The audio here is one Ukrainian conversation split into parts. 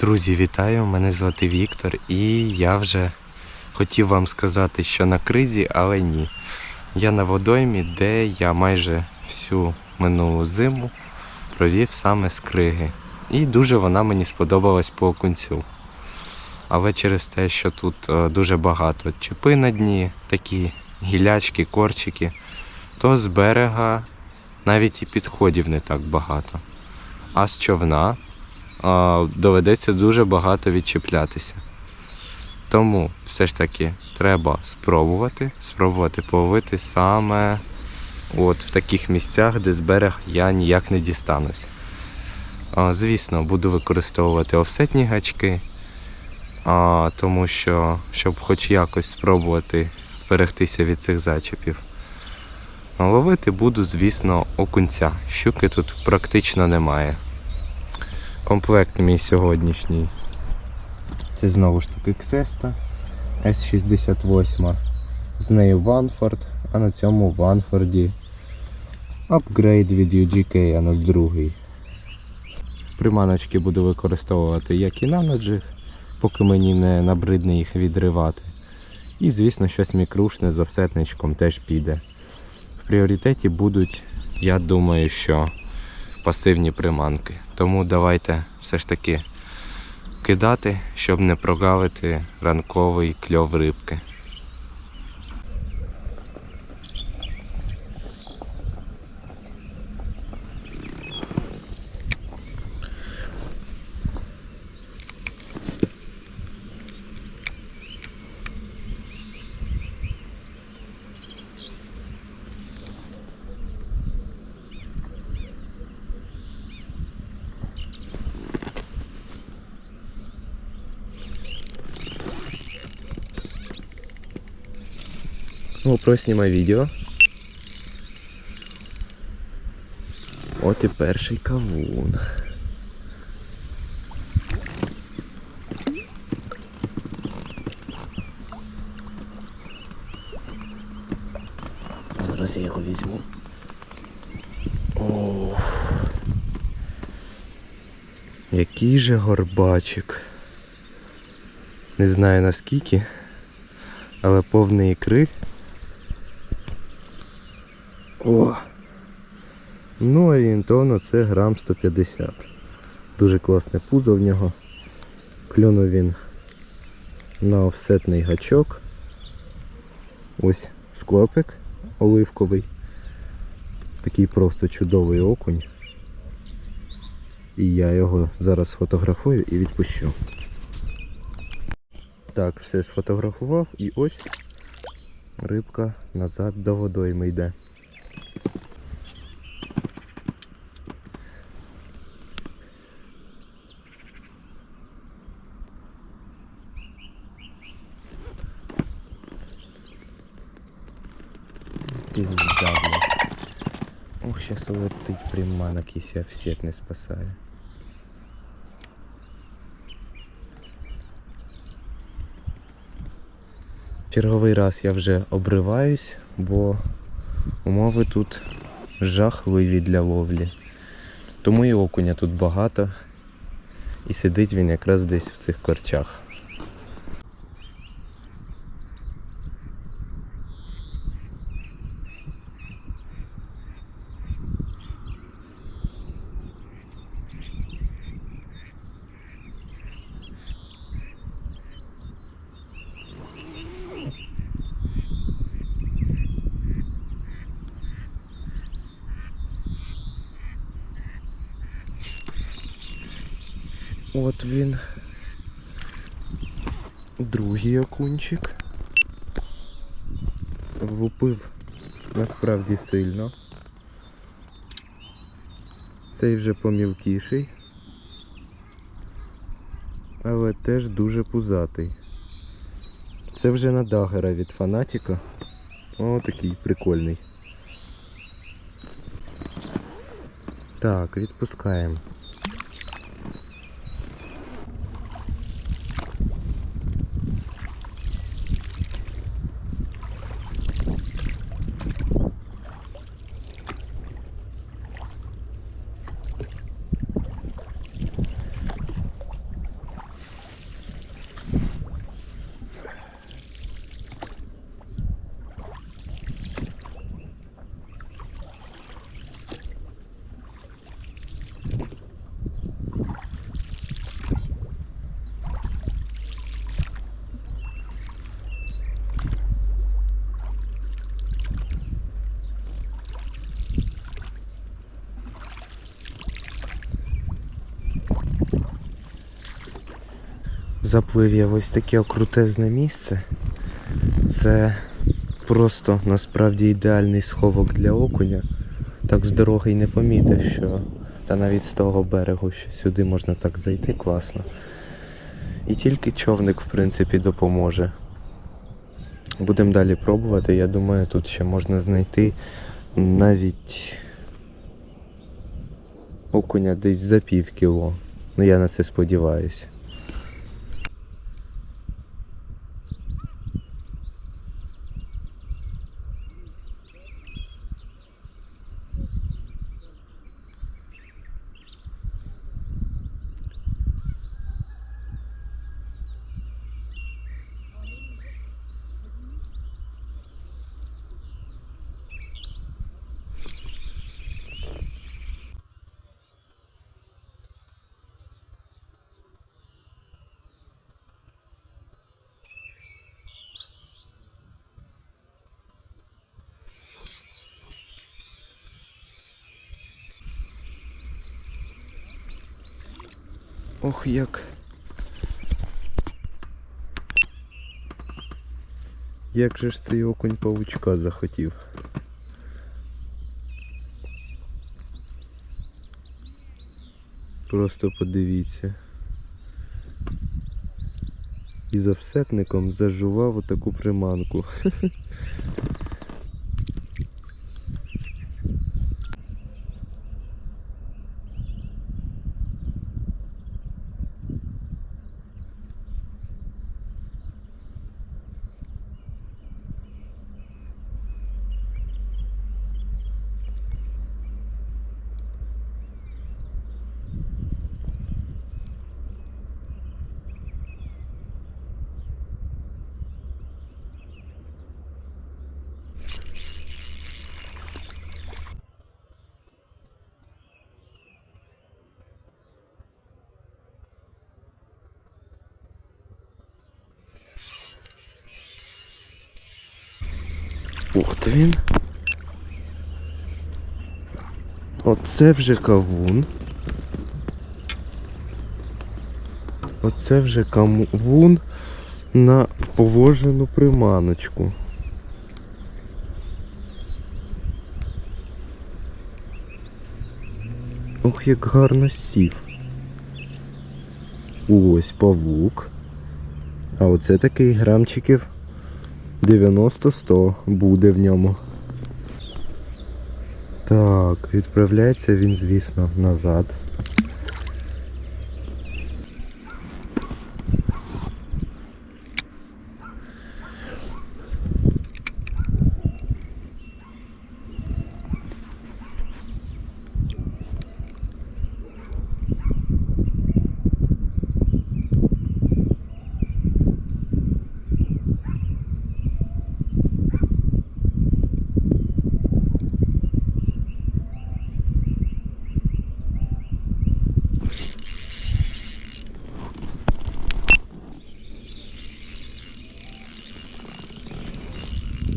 Друзі, вітаю! Мене звати Віктор, і я вже хотів вам сказати, що на кризі, але ні. Я на водоймі, де я майже всю минулу зиму провів саме з криги. І дуже вона мені сподобалась по окунцю. Але через те, що тут е, дуже багато чіпи на дні, такі гілячки, корчики, то з берега навіть і підходів не так багато. А з човна доведеться дуже багато відчіплятися. Тому все ж таки треба спробувати, спробувати половити саме от в таких місцях, де з берега я ніяк не дістанусь. А, звісно, буду використовувати офсетні гачки, тому що, щоб хоч якось спробувати вберегтися від цих зачепів. Ловити буду, звісно, окунця. Щуки тут практично немає. Комплект мій сьогоднішній. Це знову ж таки Ксеста S68. З нею Ванфорд, а на цьому Ванфорді апгрейд від UGK 02. Приманочки буду використовувати як і на ноджих, поки мені не набридне їх відривати. І, звісно, щось мікрушне з офсетничком теж піде. В пріоритеті будуть, я думаю, що пасивні приманки. Тому давайте все ж таки кидати, щоб не прогавити ранковий кльов рибки. GoPro знімай відео. От і перший кавун. Зараз я його візьму. О. Який же горбачик. Не знаю наскільки, але повний ікри. О! Ну, орієнтовно це грам 150. Дуже класне пузо в нього. Клюнув він на офсетний гачок. Ось склопик оливковий. Такий просто чудовий окунь. І я його зараз сфотографую і відпущу. Так, все сфотографував і ось рибка назад до водойми йде. Пизда, блядь. Ох, сейчас улетить приманок, если офсет не спасає. Черговий раз я вже обриваюсь, бо умови тут жахливі для ловлі. Тому і окуня тут багато. І сидить він якраз десь в цих корчах. От він. Другий окунчик. Влупив насправді сильно. Цей вже помілкіший. Але теж дуже пузатий. Це вже на дагера від фанатіка. О, такий прикольний. Так, відпускаємо. Заплив я в ось таке окрутезне місце. Це просто насправді ідеальний сховок для окуня. Так з дороги й не помітиш, що та навіть з того берегу, що сюди можна так зайти класно. І тільки човник, в принципі, допоможе. Будемо далі пробувати. Я думаю, тут ще можна знайти навіть окуня десь за пів кіло. Ну я на це сподіваюся. Ох, як. Як же ж цей окунь павучка захотів? Просто подивіться. І за всетником зажував отаку приманку. Ти він. Оце вже кавун. Оце вже кавун на положену приманочку. Ох, як гарно сів. Ось павук. А оце такий грамчиків 90-100 буде в ньому. Так, відправляється він, звісно, назад.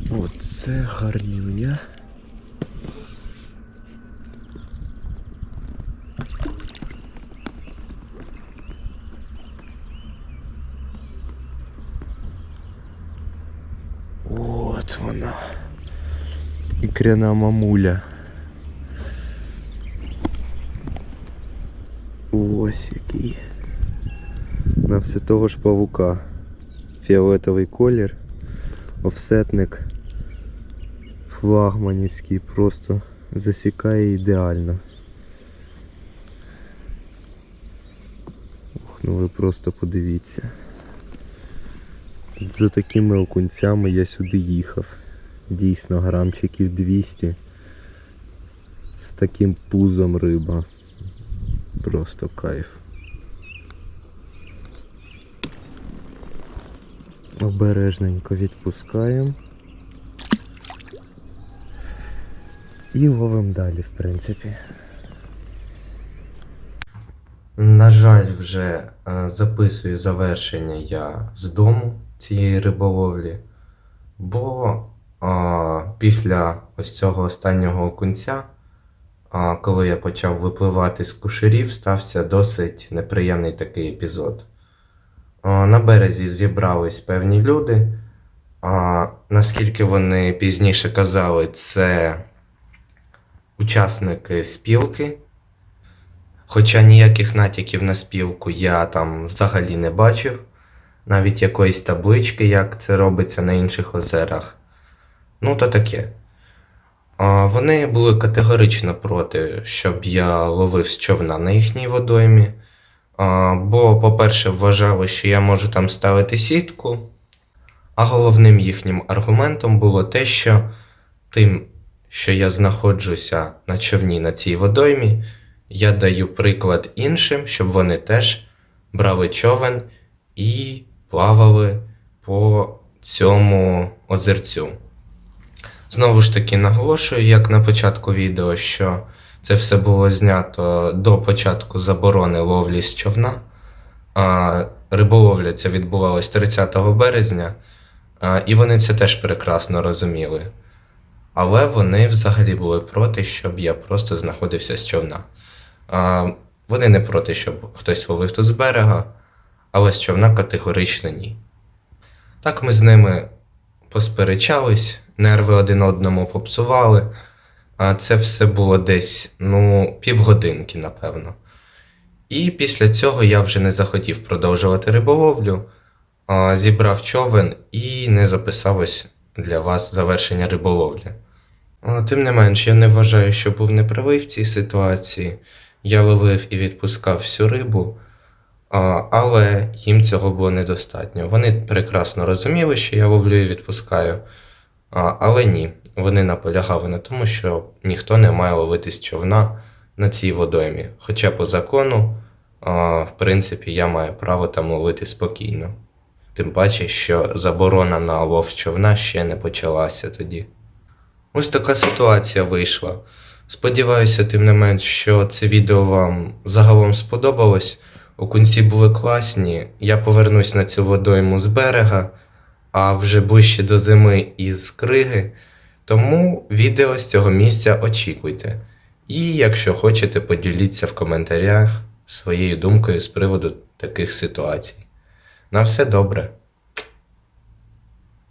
Оце гарнюня. От вона. Ікряна мамуля. Ось який. На все того ж павука. Фіолетовий колір. Офсетник флагманівський просто засікає ідеально. Ух, ну ви просто подивіться. За такими окунцями я сюди їхав. Дійсно грамчиків 200. З таким пузом риба. Просто кайф. Обережненько відпускаємо. І ловимо далі, в принципі. На жаль, вже е, записую завершення я з дому цієї риболовлі, бо а, після ось цього останнього окунця, а, коли я почав випливати з кушерів, стався досить неприємний такий епізод. А, На березі зібрались певні люди. А, наскільки вони пізніше казали, це учасники спілки. Хоча ніяких натяків на спілку я там взагалі не бачив, навіть якоїсь таблички, як це робиться на інших озерах. Ну, то таке. А, Вони були категорично проти, щоб я ловив з човна на їхній водоймі. А, Бо, по-перше, вважали, що я можу там ставити сітку. А головним їхнім аргументом було те, що тим, що я знаходжуся на човні на цій водоймі, я даю приклад іншим, щоб вони теж брали човен і плавали по цьому озерцю. Знову ж таки наголошую, як на початку відео, що це все було знято до початку заборони ловлі з човна. Риболовля ця відбувалась 30 березня, і вони це теж прекрасно розуміли. Але вони взагалі були проти, щоб я просто знаходився з човна. Вони не проти, щоб хтось ловив тут з берега, але з човна категорично ні. Так ми з ними посперечались, нерви один одному попсували. А це все було десь, ну, півгодинки, напевно. І після цього я вже не захотів продовжувати риболовлю, зібрав човен і не записав ось для вас завершення риболовлі. Тим не менш, я не вважаю, що був неправий в цій ситуації. Я ловив і відпускав всю рибу, але їм цього було недостатньо. Вони прекрасно розуміли, що я ловлю і відпускаю, але ні, вони наполягали на тому, що ніхто не має ловити з човна на цій водоймі. Хоча по закону, в принципі, я маю право там ловити спокійно. Тим паче, що заборона на лов човна ще не почалася тоді. Ось така ситуація вийшла. Сподіваюся, тим не менш, що це відео вам загалом сподобалось. Окунці були класні. Я повернусь на цю водойму з берега, а вже ближче до зими із криги. Тому відео з цього місця очікуйте. І якщо хочете, поділіться в коментарях своєю думкою з приводу таких ситуацій. На все добре.